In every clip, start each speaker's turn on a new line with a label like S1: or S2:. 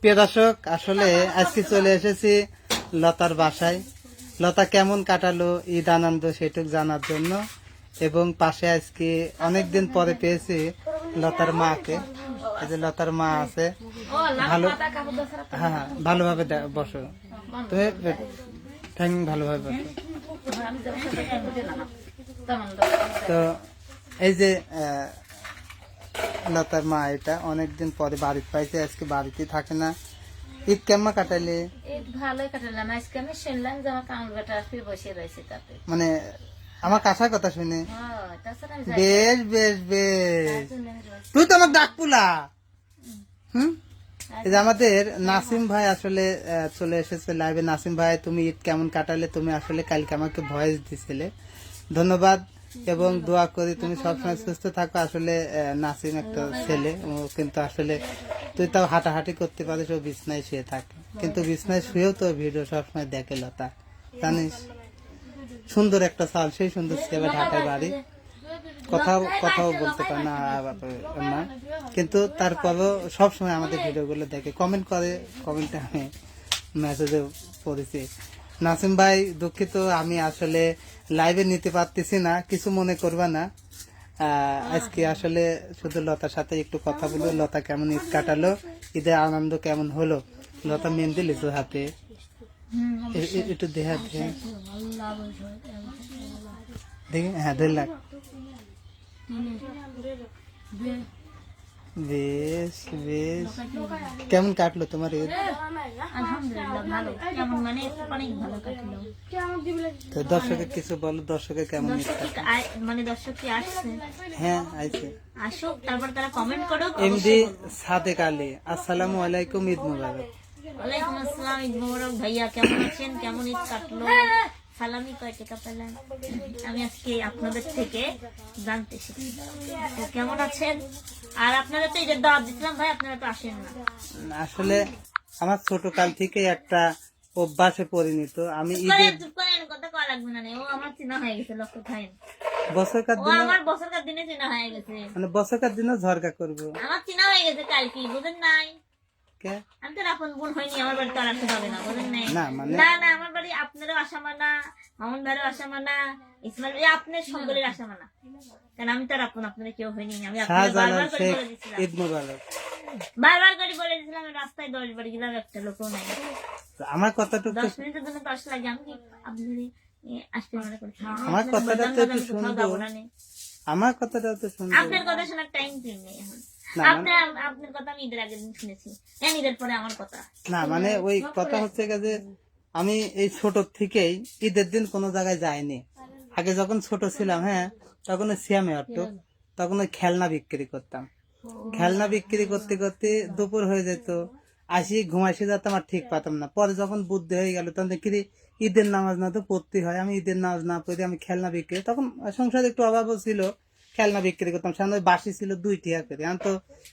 S1: প্রিয় আসলে আজকে চলে এসেছি লতার বাসায়। লতা কেমন কাটালো ঈদ আনন্দ সেটুক জানার জন্য। এবং পাশে আজকে অনেকদিন পরে পেয়েছি লতার মাকে। এই যে লতার মা আছে ভালো হ্যাঁ হ্যাঁ, ভালোভাবে বসো। তুমি ঠ্যাং ভালোভাবে বসো।
S2: তো
S1: এই যে লতার মা এটা অনেকদিন পরে বাড়িতে পাইছে আজকে বাড়িতে থাকে না। ঈদ কেমন কাটালে
S2: এই ভালোই কাটালাম আজকে আমি শুনলাম যে আমার বেটা বসে রয়েছে তাতে।
S1: মানে আমার কাঁচা কথা শুনে।
S2: হ্যাঁ
S1: বেশ বেশ বেশ। তুই তো আমার ডাক পুলা। হুম? এই যে আমাদের নাসিম ভাই আসলে চলে এসেছে লাইভে নাসিম ভাই তুমি ঈদ কেমন কাটালে? তুমি আসলে কালকে আমাকে ভয়েস দিছিলে। ধন্যবাদ। এবং দোয়া করি তুমি সবসময় সুস্থ থাকো। আসলে নাসিম একটা ছেলে, ও কিন্তু আসলে তুই তাও হাঁটাহাঁটি করতে পারিস, ও বিছনায় শুয়ে থাকে। কিন্তু বিছনায় শুয়েও তো ভিডিও সবসময় দেখে লতা, জানিস? সুন্দর একটা সাল, সেই সুন্দর ছেলে ঢাকায় বাড়ি। কথাও কথাও বলতে পারে না না কিন্তু তারপরও সবসময় আমাদের ভিডিওগুলো দেখে। কমেন্ট করে কমেন্টে আমি মেসেজে পড়েছি। নাসিম ভাই, দুঃখিত, আমি আসলে লাইভে নিতে পারতেছি না, কিছু মনে করবা না। আজকে আসলে শুধু লতার সাথে একটু কথা বলব, লতা কেমন ঈদ কাটালো ঈদের আনন্দ কেমন হলো? লতা মেহেন্দি লিচু হাতে। একটু দেহা দেখে হ্যাঁ দেড় বেশ বেশ। কেমন কাটলো তোমার ঈদ
S2: মানে
S1: তো দর্শকের কিছু বলো দর্শকের কেমন
S2: মানে দর্শক কি আসছে?
S1: হ্যাঁ আইছে
S2: আসুক তারপর তারা কমেন্ট করুক
S1: এমডি সাদেক আলী আসসালামু আলাইকুম ঈদ মুবারক।
S2: ওয়ালাইকুম আসসালাম ঈদ মোবারক। ভাইয়া কেমন আছেন? কেমন ঈদ কাটলো? সালামি কয় টাকা পেলেন আমি আজকে আপনাদের থেকে জানতে তো কেমন আছেন? আর আপনারা তো ঈদের দাওয়াত দিচ্ছিলাম ভাই আপনারা তো আসেন না।
S1: আসলে আমার ছোট কাল থেকে একটা অভ্যাসে পরিণত। আমি
S2: কথা লাগবে না ও আমার চিনা হয়ে গেছে লক্ষ্য খাইন
S1: বছরকার দিনে
S2: আমার বছরকার দিনে চিনা হয়ে গেছে।
S1: মানে বছরকার দিনে ঝরকা করব।
S2: আমার চিনা হয়ে গেছে কালকে বুঝেন নাই?
S1: কে?
S2: আমি তো আপন বোন আমার আর আসতে না বুঝেন
S1: না মানে?
S2: না না আমার বাড়ি আপনারও মানা মামুন ভাইয়েরও আসা মানা ইসমাইল ভাই আপনার সকলের মানা। কারণ আমি তো আর আপন আপনাদের কেউ হয়নি আমি বারবার করে বলে দিছিলাম।
S1: ঈদ মুবারক।
S2: বারবার করে বলে দিছিলাম রাস্তায় দশ বাড়ি গেলাম একটা লোকও নাই।
S1: আমার কথাটুকু
S2: দশ মিনিটের জন্য দশ লাগে আমি আসতে মনে করছি
S1: আমার কথাটা তো শুনব। আমার কথাটা তো শুনব।
S2: আপনার কথা শোনার টাইম নেই এখন। আপনার আপনার কথা আমি ঈদের আগের দিন শুনেছি। ঈদের পরে আমার কথা।
S1: না মানে ওই কথা হচ্ছে যে আমি এই ছোট থেকেই ঈদের দিন কোনো জায়গায় যাইনি। আগে যখন ছোট ছিলাম হ্যাঁ তখন ওই সিয়ামে অট্ট তখন ওই খেলনা বিক্রি করতাম। খেলনা বিক্রি করতে করতে দুপুর হয়ে যেত আসি ঘুমাইসে যেতাম আর ঠিক পাতাম না। পরে যখন বুদ্ধি হয়ে গেল তখন দেখি ঈদের নামাজ না তো পড়তে হয়। আমি ঈদের নামাজ না পড়ে আমি খেলনা বিক্রি তখন সংসারে একটু অভাবও ছিল খেলনা বিক্রি করতাম। সামনে বাসি ছিল দুই টাকা করে। আমি তো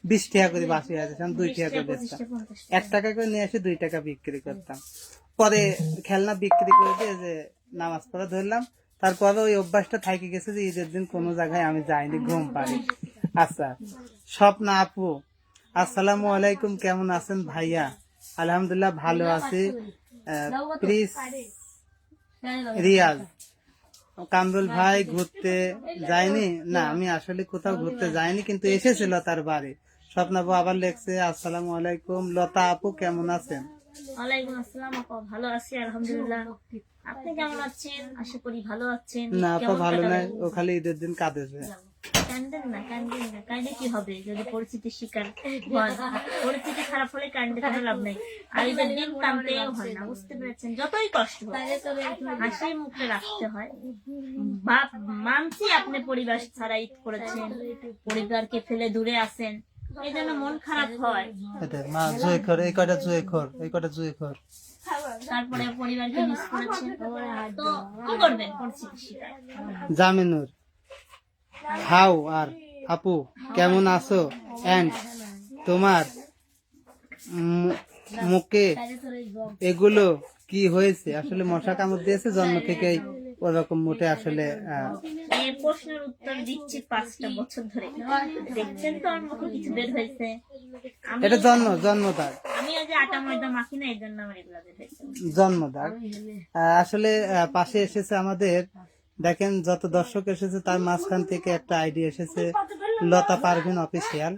S1: বিশ টাকা করে বাসি আছে। সামনে দুই টাকা করে বেচতাম এক টাকা করে নিয়ে এসে দুই টাকা বিক্রি করতাম। পরে খেলনা বিক্রি করে দিয়ে যে নামাজ পড়া ধরলাম। তারপরে ওই অভ্যাসটা থাকি গেছে যে ঈদের দিন কোনো জায়গায় আমি যাইনি ঘুম পারি আচ্ছা স্বপ্না আপু আসসালামু আলাইকুম কেমন আছেন ভাইয়া? আলহামদুলিল্লাহ ভালো আছি। প্লিজ রিয়াজ কামরুল ভাই ঘুরতে যায়নি? না। আমি আসলে কোথাও ঘুরতে যাইনি কিন্তু এসেছে লতার বাড়ি। স্বপ্নাবু আবার লেখছে আসসালাম আলাইকুম। লতা আপু কেমন আছেন?
S2: ওয়ালাইকুম আসসালাম আপা ভালো আছি আলহামদুলিল্লাহ। আপনি কেমন আছেন? আশা করি ভালো আছেন।
S1: না আপা ভালো নাই ও খালি ঈদের দিন কাঁদেছে।
S2: কান্দেন না কান্দেন না। কান্দে কি হবে যদি পরিস্থিতির শিকার হন? পরিস্থিতি খারাপ হলে কান্দে কোনো লাভ নেই। আর দিন হয় না বুঝতে পেরেছেন? যতই কষ্ট হাসি মুখে রাখতে হয়। বাপ মানছি আপনি পরিবার ছাড়া ঈদ করেছেন পরিবারকে ফেলে দূরে আছেন এই জন্য মন খারাপ হয়।
S1: মা জুয়ে খর এই কয়টা জুয়ে খর এই কয়টা জুয়ে খর
S2: তারপরে পরিবারকে মিস করেছেন। তো কি করবেন
S1: জামিনুর। হাউ আর আপু কেমন আছো? এন্ড তোমার মুখে এগুলো কি হয়েছে? আসলে মশা কামড় দিয়েছে জন্ম থেকেই ওরকম মোটে আসলে
S2: প্রশ্নের উত্তর দিচ্ছি পাঁচটা বছর ধরে। দেখছেন তো আমার মুখে কিছু বের হয়েছে?
S1: এটা জন্ম জন্মদাগ।
S2: আমি ওই যে আটা ময়দা মাখি না এই জন্য আমার এগুলো বের হয়েছে।
S1: আসলে পাশে এসেছে আমাদের দেখেন, যত দর্শক এসেছে, তার মাঝখান থেকে একটা আইডি এসেছে, লতা পারভিন অফিসিয়াল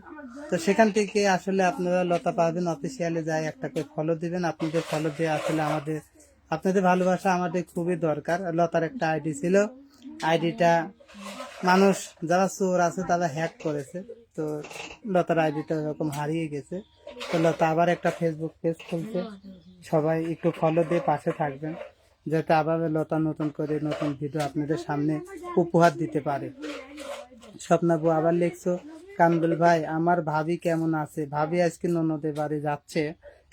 S1: তো সেখান থেকে আসলে আপনারা লতা পারভিন অফিসিয়ালে যাই, একটা করে ফলো দিবেন। আপনাদের ফলো দিয়ে আসলে আমাদের, আপনাদের ভালোবাসা আমাদের খুবই দরকার। লতার একটা আইডি ছিল। আইডিটা মানুষ, যারা চোর আছে, তারা হ্যাক করেছে। তো লতার আইডিটা এরকম হারিয়ে গেছে। তো লতা আবার একটা ফেসবুক পেজ খুলছে। সবাই একটু ফলো দিয়ে পাশে থাকবেন। যাতে আবার লতা নতুন করে নতুন ভিডিও আপনাদের সামনে উপহার দিতে পারে। স্বপ্নাবু, আবার লিখছো কান্দুল ভাই, আমার ভাবি কেমন আছে? ভাবি আজকে ননদের বাড়ি যাচ্ছে।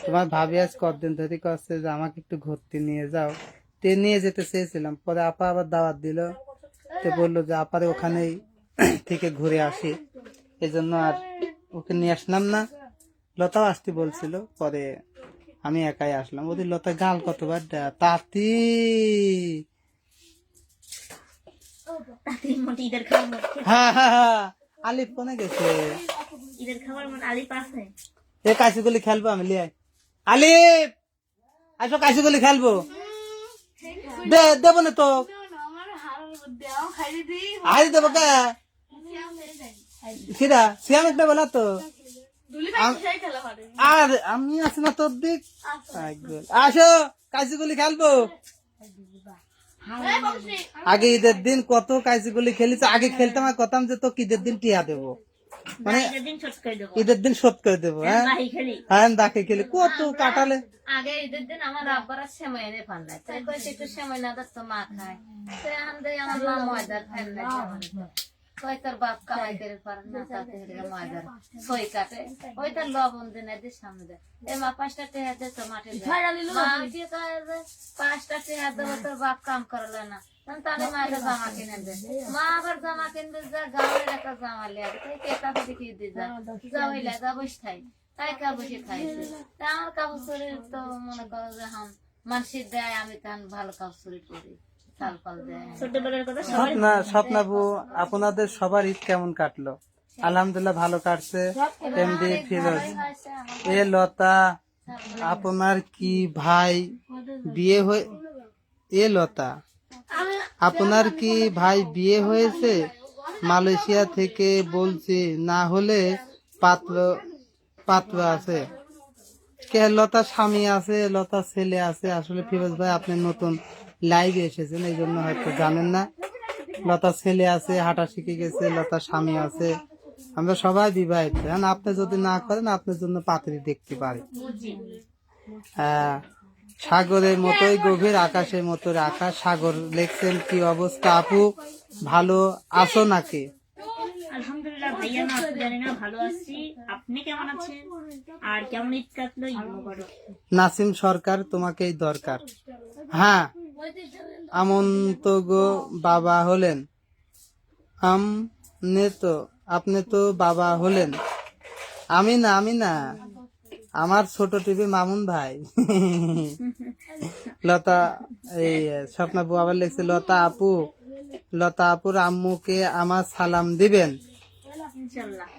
S1: তোমার ভাবি আজ কতদিন ধরে করছে? যে আমাকে একটু ঘুরতে নিয়ে যাও। তে নিয়ে যেতে চেয়েছিলাম। পরে আপা আবার দাওয়াত দিল। তে বলল যে, আপারে ওখানেই থেকে ঘুরে আসি। এই জন্য আর ওকে নিয়ে আসলাম না। লতাও আসতে বলছিল। পরে আমি একাই আসলাম। ওদের লতা গাল কতবার তাতি! আলিফ কোনে গেছে? এ কাশিগুলি খেলব আমি লিয়ে আয়। আলিফ! আসো কাশিগুলি খেলব। দে দেব না তো। আজ দেবো কে? কিরা সিয়াম একটা বলা তো? আর আমি আছি না তোর দিক। আসো। কাশিগুলি খেলব। আগে ঈদের দিন কত কাশিগুলি খেলিস আগে খেলতাম আর কতাম যে তোকে ঈদের দিন টিয়া দেবো। মানে
S2: ঈদের দিন
S1: শোধ করে দেবো। হ্যাঁ হ্যাঁ? দাকে খেলি। কত কাটালে?
S3: আগে ঈদের দিন আমার আব্বারা সেমাই এনে পান্ডায় তাই কয়েছে একটু সেমাই না তো মা খায়। আমার মা ময়দার ফ্যান তোর বাপ কামাই করে পারে না তাতে হেরে ময়দার সই কাটে ওই তার লবণ দিন এদের সামনে দেয় এ মা পাঁচটা টেহা দে তো মাঠে পাঁচটা টেহা দেবো তোর বাপ কাম করলে না তখন তাহলে মাকে জামা কিনে দে মা আবার জামা কিনবে যা গাঁয়ের একটা জামা লিয়ে তাই কেতা পেটে দিয়ে যা যাওয়াইলা যা বসে থাই তাই কা বসে খাইছে তা আমার কাপড় চুরি তো মনে করো যে হাম মানুষের দেয় আমি তখন ভালো কাপড় চুরি করি
S1: স্বপ্না স্বপ্নাবু আপনাদের সবার ঈদ কেমন কাটলো? আলহামদুলিল্লাহ ভালো কাটছে। এমডি ফিরোজ এ লতা আপনার কি ভাই বিয়ে হয়ে এ লতা আপনার কি ভাই বিয়ে হয়েছে? মালয়েশিয়া থেকে বলছি না হলে পাত্র পাত্র আছে। কে লতা স্বামী আছে লতা ছেলে আছে আসলে ফিরোজ ভাই আপনি নতুন লাইভে এসেছেন এই জন্য হয়তো জানেন না। লতা ছেলে আছে হাঁটা শিখে গেছে লতা স্বামী আছে। আমরা সবাই বিবাহিত এখন আপনি যদি না করেন আপনার জন্য পাত্রী দেখতে পারি। হ্যাঁ সাগরের মতোই গভীর আকাশের মতো আকাশ সাগর লেখছেন কি অবস্থা আপু? ভালো আছো নাকি?
S2: আলহামদুলিল্লাহ ভাইয়া না জানি না ভালো আছি। আপনি কেমন আছেন? আর কেমন ঈদ কাটলো?
S1: নাসিম সরকার তোমাকেই দরকার। হ্যাঁ আমন্ত গো বাবা হলেন। আমনে তো, আপনি তো বাবা হলেন। আমি না আমি না আমার ছোট টিভি মামুন ভাই। লতা, এই স্বপ্নাপু আবার লিখছে, লতা আপু, লতা আপুর আম্মুকে আমার সালাম দিবেন।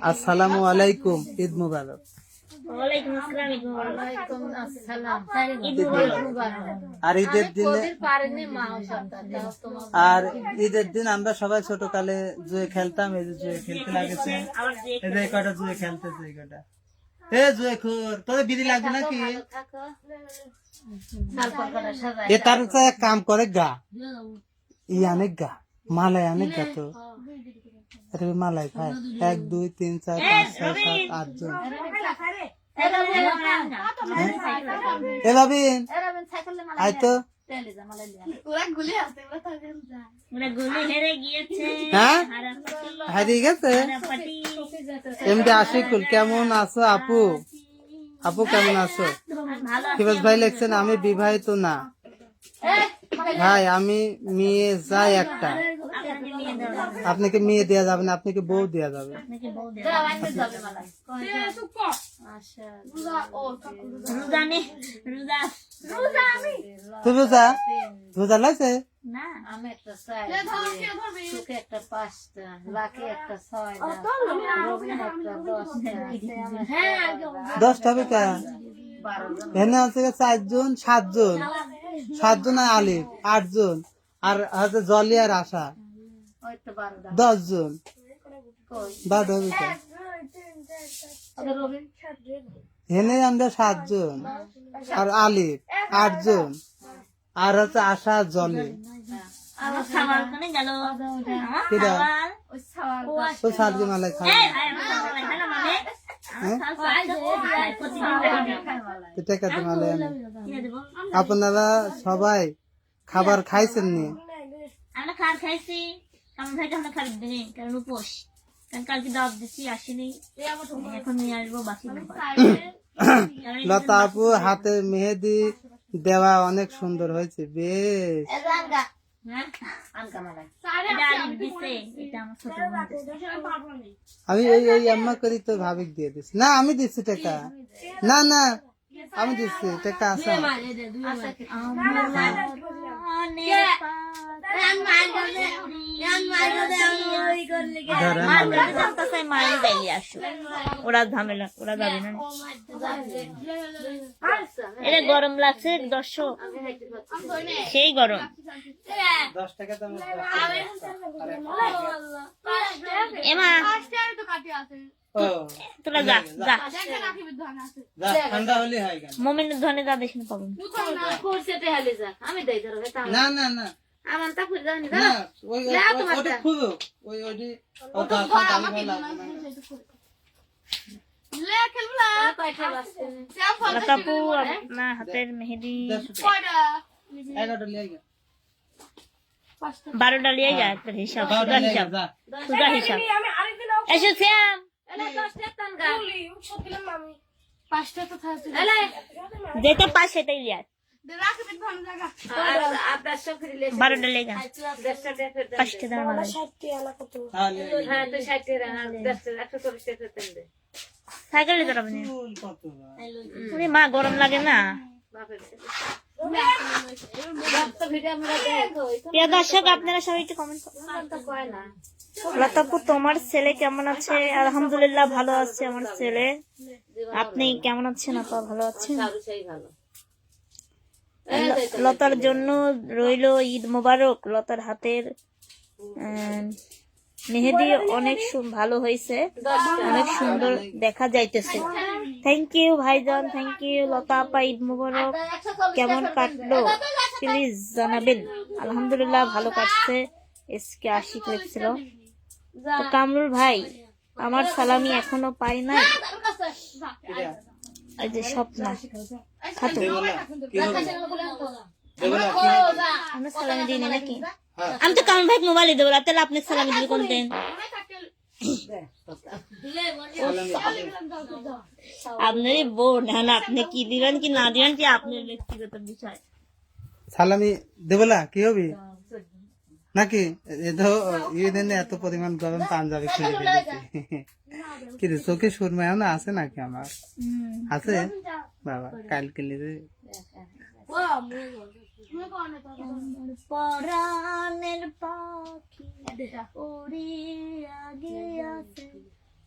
S1: আসসালামু আলাইকুম, ঈদ মুবারক।
S2: ওয়ালাইকুম আসসালাম। ঈদ মোবারক
S3: ওয়ালাইকুম আসসালাম।
S2: ঈদ মোবারক।
S1: আর ঈদের দিনে আর ঈদের দিন আমরা সবাই ছোট কালে জুয়ে খেলতাম এই যে জুয়ে খেলতে লাগেছে।
S2: আবার
S1: এই যে কটা জুয়ে খেলতেছে এই কটা এ জুয়ে খুর তোদের বিড়ি লাগবে নাকি? এ তার কাম করে গা। ই অনেক গা মালায় অনেক গা তো। এটা মালায় খায়। এক দুই তিন চার পাঁচ ছয় সাত আট জন। এ ভাবিন
S3: এরা বেন সাইকেলে মালা
S1: আয় তো
S3: তেলে যা মালা লিয়া
S2: ওরা গুলি হেরে গিয়েছে।
S1: হ্যাঁ? হারিয়ে গেছে? এমডি আশিকুল কেমন আছো আপু? আপু কেমন আছো। ফিরোজ ভাই লিখছেন আমি বিবাহিত না। ভাই আমি মেয়ে যাই একটা।
S2: আপনাকে
S1: মেয়ে দেওয়া যাবে না আপনাকে বউ দেওয়া যাবে।
S2: বউ দেওয়া
S3: যাবে আচ্ছা
S2: রোজা রোজা রোজা আমি
S1: তুই রোজা রোজা লাগছে
S3: আমি একটা চাই সুখে একটা পাঁচটা লাখে একটা ছয়টা দশটা। জন।
S1: এখানে হচ্ছে চারজন সাতজন? সাতজন আর আলিফ আটজন। আর হচ্ছে জলি আর আশা। দশজন। হবে কে
S3: ওদের
S1: আমরা সাতজন। আর আলিফ আটজন। আর হচ্ছে আশা আর জলি। সাতজন আলাই হ্যাঁ? আপনারা সবাই খাবার খাইছেন নি?
S2: আমরা খাবার খাইছি। আমার ভাইটা আমরা খাবার দিই কারণ উপোস। কারণ কালকে দাওয়াত দিচ্ছি আসেনি। এখন নিয়ে আসব বাকি
S1: লতা আপু হাতে মেহেদি দেওয়া অনেক সুন্দর হয়েছে বেশ।
S2: হ্যাঁ?
S3: আনকা মালাই
S2: এটা আলিফ দিছে, এটা আমার ছোট বোন দিছে।
S1: আমি এই এই আম্মা করি তো ভাবিক দিয়ে দিচ্ছি না আমি দিচ্ছি টাকা না না আমি দিচ্ছি টাকা আছে আমার। ধরেন
S2: মার কাছে জানতে চাই, মায়ের গাইলে আসো। ওরা ঝামেলা ওরা যাবে না। এটা গরম লাগছে দর্শক সেই গরম।
S1: দশ টাকা দাম
S2: এমা। তোরা যা যা। ধনে যা
S3: তা
S1: না না না। না ওই ওটা
S2: লতাপু আপনার হাতের মেহেদি। বারোটা লিয়ে যায় একটা হিসাব সুদা হিসাব। সুদা হিসাব। এসো শ্যাম।
S3: এলে
S2: যেটা পাস সেটাই লিয়ে বারোটা। পাঁচটা দাম
S1: হ্যাঁ, লিয়ে গেল।
S3: হ্যাঁ।
S2: সাইকেলে? ওরে মা গরম লাগে না। দর্শক আপনারা সবাই একটু কমেন্ট লতাপু তোমার ছেলে কেমন আছে? আলহামদুলিল্লাহ ভালো আছে আমার ছেলে। আপনি কেমন আছেন আপা? ভালো আছেন?
S3: ভালো।
S2: লতার জন্য রইল ঈদ মোবারক। লতার হাতের মেহেদি অনেক ভালো হয়েছে। অনেক সুন্দর দেখা যাইতেছে। থ্যাংক ইউ ভাইজান। থ্যাংক ইউ লতা আপা ঈদ মোবারক। কেমন কাটলো? প্লিজ জানাবেন। আলহামদুলিল্লাহ ভালো কাটছে। এসকে আশিক তো কামরুল ভাই আমার সালামি এখনও পাই নাই? এই যে স্বপ্ন খাতো? আমরা সালামি দিই নাকি?
S1: হ্যাঁ।
S2: আমি তো কামরুল ভাই মোবাইলে দেবো তাহলে আপনি সালামি দিবি কোন দিন? আপনারই বোন হ্যাঁ আপনি কি দিবেন কি না দিবেন কি আপনার ব্যক্তিগত বিষয়?
S1: সালামি দেবলা কি হবে? নাকি? এ তো ঈদের দিনে এত পরিমাণ গরম পাঞ্জাবি খুলে ফেলেছি কিন্তু চোখে সুরমায় না আছে নাকি আমার? আছে? বাবা কাল কালকে লিখে
S2: পরাণের পাখি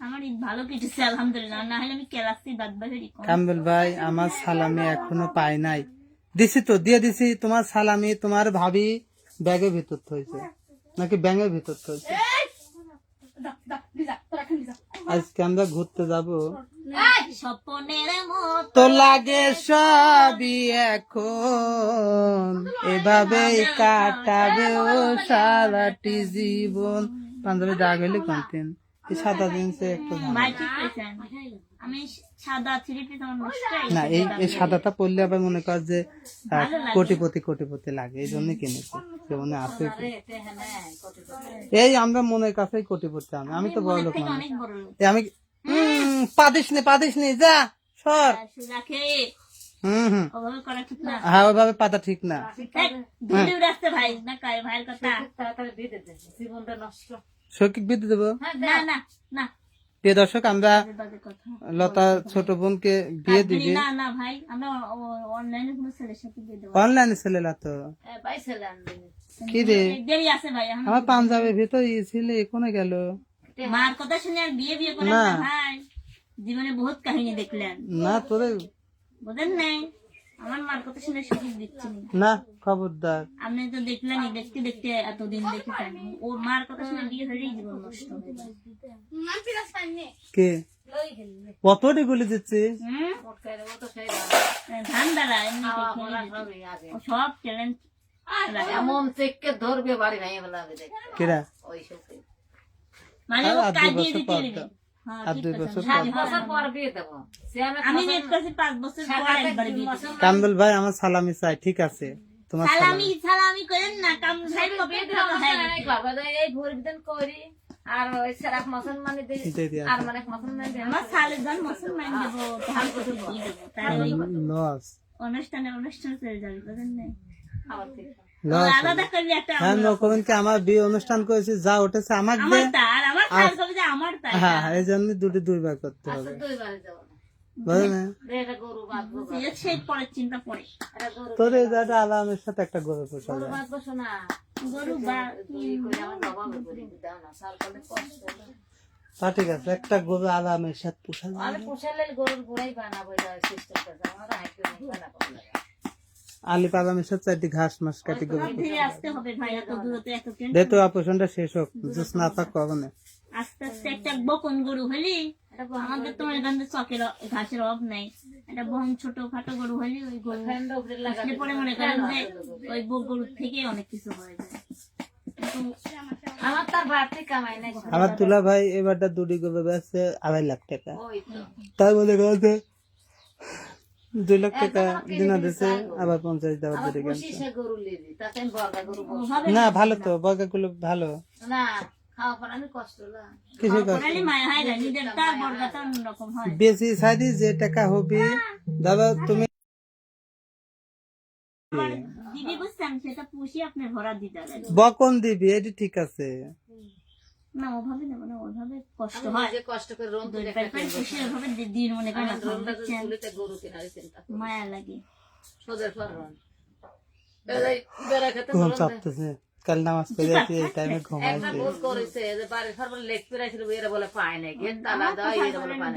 S2: আমার ঈদ ভালো কেটেছে আলহামদুলিল্লাহ। না হলে আমি ক্লাসি বাদ বাকি কম
S1: ভাই আমার সালামি এখনও পাই নাই। দিছি তো দিয়ে দিছি তোমার সালামি তোমার ভাবি ব্যাগের ভিতর থইছে। নাকি ব্যাঙের ভিতর থইছে? আজকে আমরা ঘুরতে যাব। তো লাগে সবই এখন। এভাবেই কাটাবে ও সারাটি জীবন। পাঞ্জাবি দাগ হইলে কন্টেন এই সাদা জিন্সে একটু
S2: আমি সাদা থ্রি পিস আমার নষ্ট হয়ে
S1: না এই সাদাটা পরলে আবার মনে কর যে। কোটিপতি কোটিপতি লাগে এই জন্য কিনেছি। সে মনে আছে
S3: হ্যাঁ কোটি
S1: এই আমরা মনের কাছেই কোটিপতি আমি আমি তো বড় লোক। আমি পাদিস নে পাদিস নে যা সর। হুম হুম।
S2: না।
S1: হ্যাঁ ওইভাবে পাতা ঠিক না।
S2: ভাই না ভাইয়ের কথা?
S3: তাড়াতাড়ি দিয়ে দে জীবনটা নষ্ট।
S1: শৈক্ষিক বৃদ্ধি দেবো?
S3: হ্যাঁ
S2: না না না।
S1: প্রিয় দর্শক আমরা লতা ছোট বোনকে বিয়ে দিবি।
S2: না না অনলাইনে কোনো ছেলের সাথে দিয়ে দেবো
S1: অনলাইনে ছেলেলা তো?
S3: পাইছিলে আনবিনি
S1: কি রে?
S2: দেরি আছে ভাই এখন
S1: আমার পাঞ্জাবের ভিতর ই ছিলে কোনে গেল?
S2: মার কথা শুনে আর বিয়ে বিয়ে করেন
S1: না।
S2: না। জীবনে বহুত কাহিনী দেখলেন।
S1: না তোরে
S2: বোঝেন নাই? আমার মার কথা শুনে সুযোগ দিচ্ছি না।
S1: না খবরদার।
S2: আপনি তো দেখলেনই দেখতে দেখতে এতদিন ওর মার কথা শুনে বিয়ে হলেই জীবন নষ্ট হয়ে যায়
S1: কে? কতটি গুলি
S2: ধান এমনি সব ট্যালেন্ট
S3: এমন চেককে ধরবে বাড়ি ভাঙে ফেলা হবে ওই সব
S2: মানে ও কাজ দিয়ে দিতে
S1: পর
S2: দিবে।
S1: দাও। আর দুই বছর
S2: হ্যাঁ,
S3: সাত বছর পর বিয়ে দেবো। সে আমি
S2: আমি নেট করছি পাঁচ বছর পর একবার
S1: কামদুল ভাই আমার সালামি চাই ঠিক আছে? তোমার সালামি
S2: সালামি। করেন না কাম সাহেব
S3: বিয়ে
S2: কবে
S3: দেবো অনেক বাবা এই ভোর বিধান করি। আর ওই সেরাক মুসলমানি দিই আর মানে মুসলমান দিই
S2: আমার সালে জন মুসলমান দেবো ধান কত দেবো
S1: লস
S2: অনুষ্ঠানে অনুষ্ঠান চলে যাবে বুঝেন নাই?
S3: আবার ঠিক
S1: হ্যাঁ আমার বিয়ে অনুষ্ঠান করেছি যা উঠেছে আমাকে
S2: আমার
S1: দে
S2: তার আমার তার কবে যে আমার তার।
S1: হ্যাঁ এই জন্য দুটি দুইবার করতে হবে। তোর এই জায়গাটা আলামের সাথে একটা গরু পোষা যায়।
S3: বাঁধবো শোনা
S2: গরু বা
S3: দুই করে আমার বাবা করি দাও না। সাল করলে কষ্ট হবে।
S1: তা ঠিক আছে একটা গরু আলামের সাথে পোষা
S3: পোষালে গরুর গোড়াই বানাবো সিস্টেমটা আমার হাইকে বানাবো।
S1: আলি পালামের সাথে চারটি ঘাস মাস কাটি গরু
S2: ফিরে আসতে হবে ভাই এত দূরতে এত ট্রেন
S1: দে তো অপারেশনটা শেষ হোক জুস না থাক কবে? না
S2: আস্তে আস্তে একটা বকন গরু হলি আমাদের তো এখান চকের ঘাসের অভাব নাই। একটা বহন ছোট খাটো গরু হলি ওই গরু
S3: ফ্যানটা উপরে লাগা
S2: আসলে পরে মনে করেন যে ওই গরুর থেকে অনেক কিছু হয়ে যায়।
S3: আমার তার বাড়তি কামাই নাই।
S1: আমার তুলা ভাই এবারটা দুটি গরু বেচছে আড়াই লাখ টাকা।
S3: ওই তো।
S1: তাই মনে করছে দুই লাখ টাকা দিনা দিছে আবার পঞ্চাশ দেওয়ার
S3: বলব।
S2: হবে
S1: না ভালো তো বর্গাগুলো ভালো।
S3: না খাওয়া পর আমি কষ্ট না
S1: কিছু কষ্ট?
S2: পড়ালি মায়া না নিজের তার বর্গাটা অন্যরকম
S1: বেশি সাইডে যে টাকা হবে দাদা তুমি বকন দিবি এটি ঠিক আছে।
S2: না ওভাবে নেব না ওইভাবে কষ্ট হয়।
S3: নিজে কষ্ট করে রোম
S2: দুই
S3: তুলে
S2: পাই পাই পুষি ওইভাবে দি- দিন মনে করেন
S3: গরু কেনার চিন্তা
S2: মায়া লাগে।
S3: সোজা বেড়া খেতে
S1: ঘুম চাপতেছে। কাল নামাজ পড়ে আছি এই টাইমে
S3: ভুল করেছে যে বাড়ির সর্বলে লেগ পেরাইছিল এরা বলে পায় নাই। গেট তালা দাও এরা বলে পায়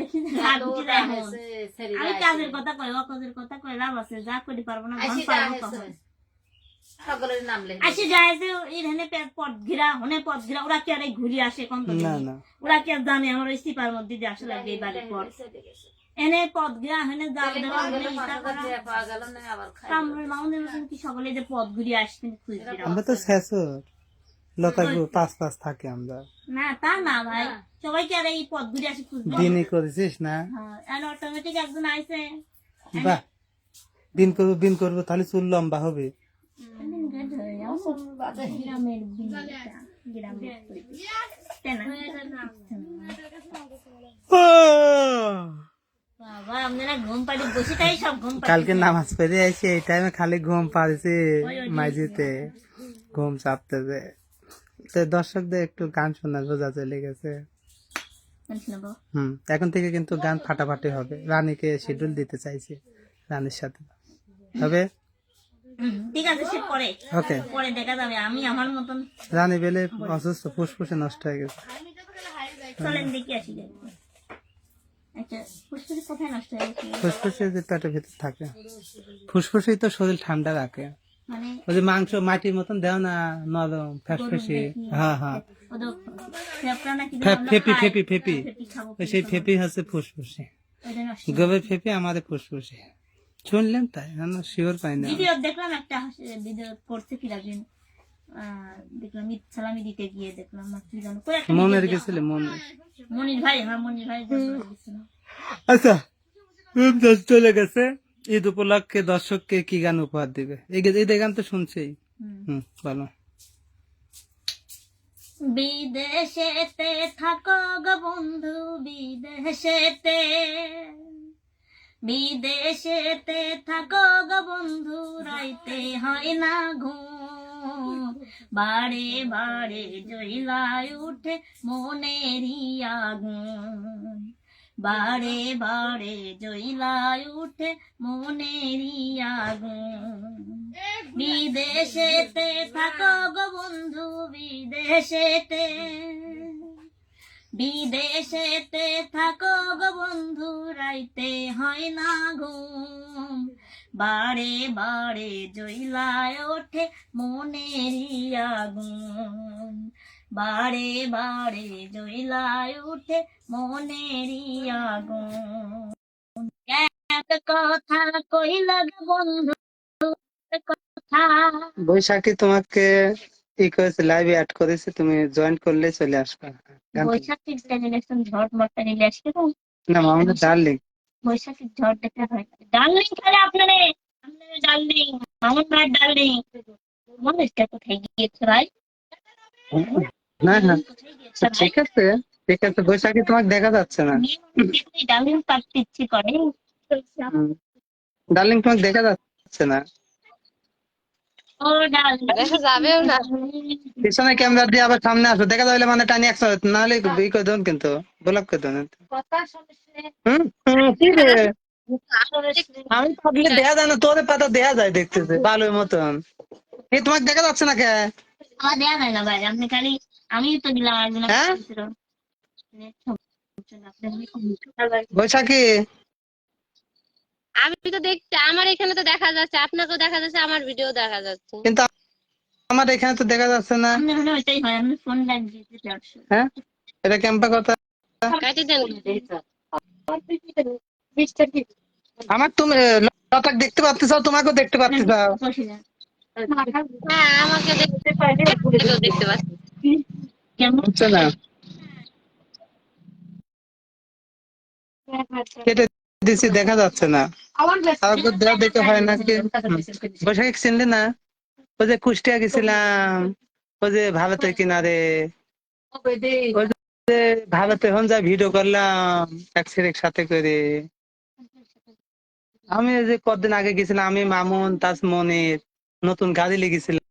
S2: যে
S3: ছেড়ে
S2: আমি কাজের কথা কই অকাজের কথা কই লাভ আছে যা করি পারব না পারব।
S3: সকলের নাম লেখে।
S2: আসি যায় যে এখানে পথ ঘিরা হনে পথ ঘিরা ওরা কি আর এই ঘুরি আসে কোন
S1: না না।
S2: ওরা কি আর জানে? আমার ওই সিপার মধ্যে দিয়ে আসলে এই বাড়ির পর এনে পথ হেনে দেওয়া হলে মাউনের মতন কি সকলে যে ঘুরিয়ে
S1: আমরা তো শেষর লতা পাঁচ পাঁচ থাকে আমরা।
S2: না তা না ভাই। সবাই কি আর এই পথ ঘুরে আসে খুঁজবে?
S1: দিনই করেছিস না?
S2: হ্যাঁ অটোমেটিক একজন আইসে
S1: বাহ। দিন করব দিন করব তাহলে চুল লম্বা হবে।
S2: গ্রামের গ্রামের পরিবেশ। তাই না? বাবা আপনারা ঘুম পাড়ি বসে তাই সব ঘুম
S1: কালকে নামাজ পড়ে আইসি এই টাইমে খালি ঘুম পাড়ছে মাঝিতে ঘুম চাপতেছে তো দর্শকদের একটু গান শোনার বোঝা চলে গেছে
S2: শুনব
S1: হুম এখন থেকে কিন্তু গান ফাটাফাটি হবে রানীকে শিডিউল দিতে চাইছি রানীর সাথে হবে
S2: ঠিক আছে সে পরে।
S1: ওকে।
S2: পরে দেখা যাবে। আমি আমার মতন
S1: রানী বেলে অসুস্থ ফুসফুসে নষ্ট হয়ে গেছে।
S2: চলেন দেখি আসি আচ্ছা ফুসফুসে কোথায় নষ্ট হয়ে গেছে?
S1: ফুসফুসে যে পেটের ভিতর থাকে। ফুসফুসেই তো শরীর ঠান্ডা রাখে।
S2: মানে
S1: ওই যে মাংস মাটির মতন দেও না নরম ফ্যাসফেসি হ্যাঁ হ্যাঁ। ফেপি ফেপি ফেপি
S2: ফেপি।
S1: ওই সেই ফেপি হচ্ছে ফুসফুসে। গোবের ফেপি আমাদের ফুসফুসে। শুনলেন তাই শিওর পাই না।
S2: ভিডিও দেখলাম একটা ভিডিও করছে কি রাখবেন দেখলাম ঈদ সালামি দিতে গিয়ে দেখলাম না কি জানো কই একটা
S1: মনের গেছিলে মনে
S2: মনির ভাই হ্যাঁ মনির ভাই
S1: আচ্ছা রমজান চলে গেছে। ঈদ উপলক্ষে দর্শককে কি গান উপহার দিবে? এই এই গান তো শুনছেই। হুম বলো।
S2: বিদেশেতে থাকো গো বন্ধু বিদেশেতে। বিদেশেতে থাকো গো বন্ধু, রাইতে হয় না ঘুম। বারে বারে জইলায় উঠে মনেরই আগুন। বারে বারে জইলায় উঠে মনেরই আগুন। বিদেশেতে থাকো গো বন্ধু, বিদেশেতে। বিদেশেতে থাকো গো বন্ধু, রাইতে হয় না ঘুম। বারে বারে জইলায় ওঠে মনেরই আগুন। বারে বারে জইলায় উঠে মনেরই আগুন। কথা কইলা গো বন্ধু কথা।
S1: বৈশাখী, তোমাকে ই করেছে লাইভে অ্যাড করেছে তুমি জয়েন করলে চলে আসবে।
S2: বৈশাখীর জেনারেশন ঝড় মরটা নিলে আসবে
S1: না? মামুনের ডার্লিং
S2: বৈশাখীর ঝড় দেখতে হয়। ডার্লিং খালে আপনারে? আপনারে ডার্লিং মামুন ভাই ডার্লিং মানুষটা কোথায় গিয়েছে ভাই?
S1: না না। ঠিক আছে ঠিক আছে। বৈশাখী তোমাকে দেখা যাচ্ছে না।
S2: ডার্লিং পারতে ইচ্ছে করে।
S1: ডার্লিং তোমাকে দেখা যাচ্ছে না।
S3: দেখা যাবেও না
S1: পিছনে ক্যামেরা দিয়ে আবার সামনে আসো। দেখা যাবে মানে টানি একশো নাহলে ই করে দেবেন কিন্তু ব্লক করে দেবেন।
S3: কথা শুনছে
S1: হুম হুম, কি রে? আমি ভাবলে দেখা যায় না তোদের পাতা দেখা যায় দেখতেছে ভালোর মতন। তোমাকে দেখা যাচ্ছে না কে?
S2: আমার দেয়া যায় না ভাই আপনি খালি আমি তো দিলাম একজন
S1: হ্যাঁ? বৈশাখী?
S4: আমি তো দেখছি আমার এখানে তো দেখা যাচ্ছে আপনাকেও দেখা যাচ্ছে আমার ভিডিও দেখা যাচ্ছে।
S1: কিন্তু আমার এখানে তো দেখা যাচ্ছে না।
S2: হয় আমি ফোন
S1: হ্যাঁ? এটা কেমপা কথা?
S4: কাটি দেন।
S1: আমার তুমি লতাক দেখতে পাচ্ছ তোমাকেও দেখতে পাচ্ছ
S4: হ্যাঁ আমাকে দেখতে দেখতে পাচ্ছি।
S2: কেমন
S1: বুঝছ না। কেটে দিছি, দেখা যাচ্ছে না। হয় চিনলি না? ওই যে কুষ্টিয়া গেছিলাম, ওই যে ভারতের কিনারে। ভারতে ভিডিও করলাম, এক সাথে করে। আমি যে কদিন আগে গেছিলাম, আমি মামুন তাজ মনির নতুন গাড়ি লেগেছিলাম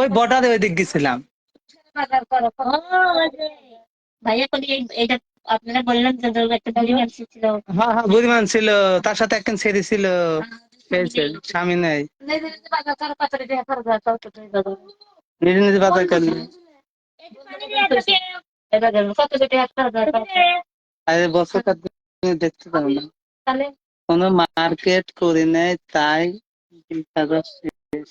S1: ওই বর্ডারে ওই দিক গেছিলাম।
S2: আপনারা বললেন যে দুর্গা একটা পরিবার ছিল।
S1: হ্যাঁ হ্যাঁ বুড়িমান ছিল। তার সাথে একজন ছেড়ে ছিল। পেয়েছে স্বামী নেই। নিজে নিজে বাজার করলি আরে বছর দেখতে পাবো না। কোনো মার্কেট করে নেয় তাই বিশ হাজার শেষ।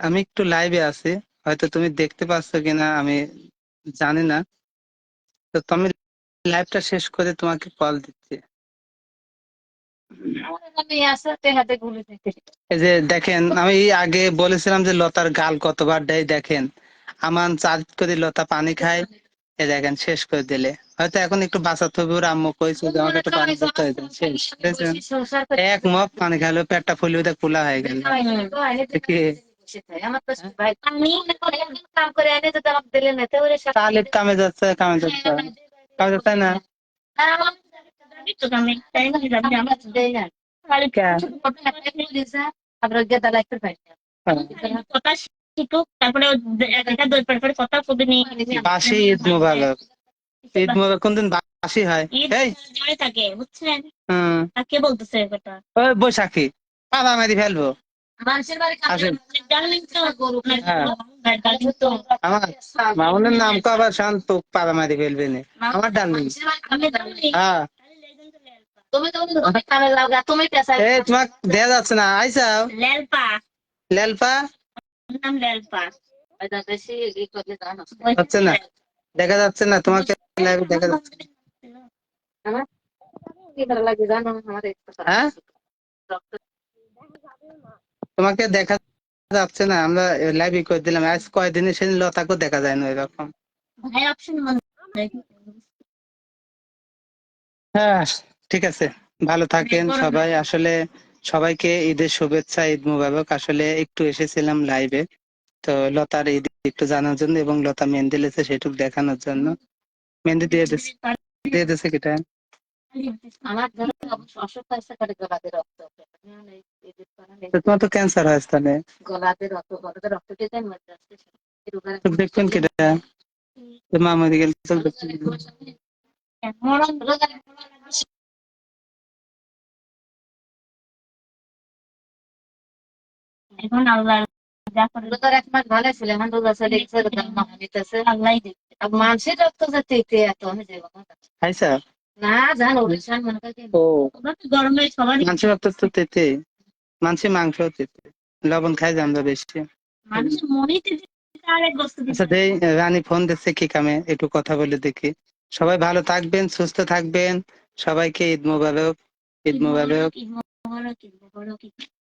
S1: আমি একটু লাইভে আছি। হয়তো তুমি দেখতে পাচ্ছ কিনা আমি জানি না। তো তুমি লাইভটা শেষ করে তোমাকে কল দিচ্ছি। যে দেখেন আমি আগে বলেছিলাম যে লতার গাল কতবার দেয় দেখেন। আমান চার করে লতা পানি খায় এ দেখেন শেষ করে দিলে হয়তো এখন একটু বাঁচাতে হবে ওর আম্মু কইছে যে আমাকে একটু পানি দিতে হবে শেষ? এক মগ পানি খাইলো পেটটা ফুলে ওদের খোলা হয়ে গেল কি
S3: কাম
S1: যাচ্ছে কামে যাচ্ছে কামে যাচ্ছে না
S2: আমরা
S3: গেদা লাগতে পারি
S1: হ্যাঁ।
S2: শিখুক তারপরে ও দে- একটা দুই পর পর কথা কবে নিয়ে
S1: বাসি ঈদ মোবারক। ঈদ মোবারক কোনদিন বাসি হয়? এই।
S2: জড়ে থাকে বুঝছেন?
S1: হুম।
S2: আর কে বলতেছে কথা
S1: ওই বৈশাখী। পাবা মারি ফেলব।
S3: মানুষের বাড়ি
S1: হ্যাঁ।
S2: ডার্লিং তো
S1: আমার মামুনের নাম কো আবার শান্ত পাবা মারি ফেলবে না। আমার ডার্লিং হ্যাঁ।
S3: তুমি তো তুমি পেশায়
S1: তোমাকে দেখা যাচ্ছে না আইসাও।
S2: লেলপা।
S1: লেলপা? হচ্ছে না। দেখা যাচ্ছে না তোমাকে লাইভে দেখা যাচ্ছে হ্যাঁ? তোমাকে দেখা যাচ্ছে না, আমরা লাইভে করে দিলাম। আজ কয়দিনে সেদিন লতাকেও দেখা যায় না এরকম। হ্যাঁ ঠিক আছে। ভালো থাকেন সবাই। আসলে সবাইকে ঈদের শুভেচ্ছা, ঈদ মুবারক। আসলে একটু এসেছিলাম লাইভে তো লতার ঈদ একটু জানার জন্য এবং লতা মেহেন্দি লেছে সেটুক দেখানোর জন্য। মেহেন্দি দিয়ে দিচ্ছে দিয়ে
S3: আমার ধরো অবশ্য অসুখ হয়েছে করে গলাতে রক্ত এই-
S2: এখন আল্লাহ যা করে
S3: রোগের এক মাস ভালো ছিল এখন রোগা চলে গেছে নিতেছে
S2: আল্লাহ
S3: মানুষের রক্ত যাতে এত হয়ে যাবে না। জানো ওরিশান করে
S1: ও।
S2: ওরা তো গরমে সবারই
S1: মাংস ভাত তো তেতে মাংস মাংস তেতে লবণ খাই যে আমরা বেশি।
S2: মানুষের
S1: আচ্ছা দেই রানী ফোন দিচ্ছে কি কামে? একটু কথা বলে দেখি। সবাই ভালো থাকবেন সুস্থ থাকবেন। সবাইকে ঈদ মোবারক ঈদ মোবারক।
S2: ঈদ মোবারক ঈদ মোবারক ঈদ মোবারক।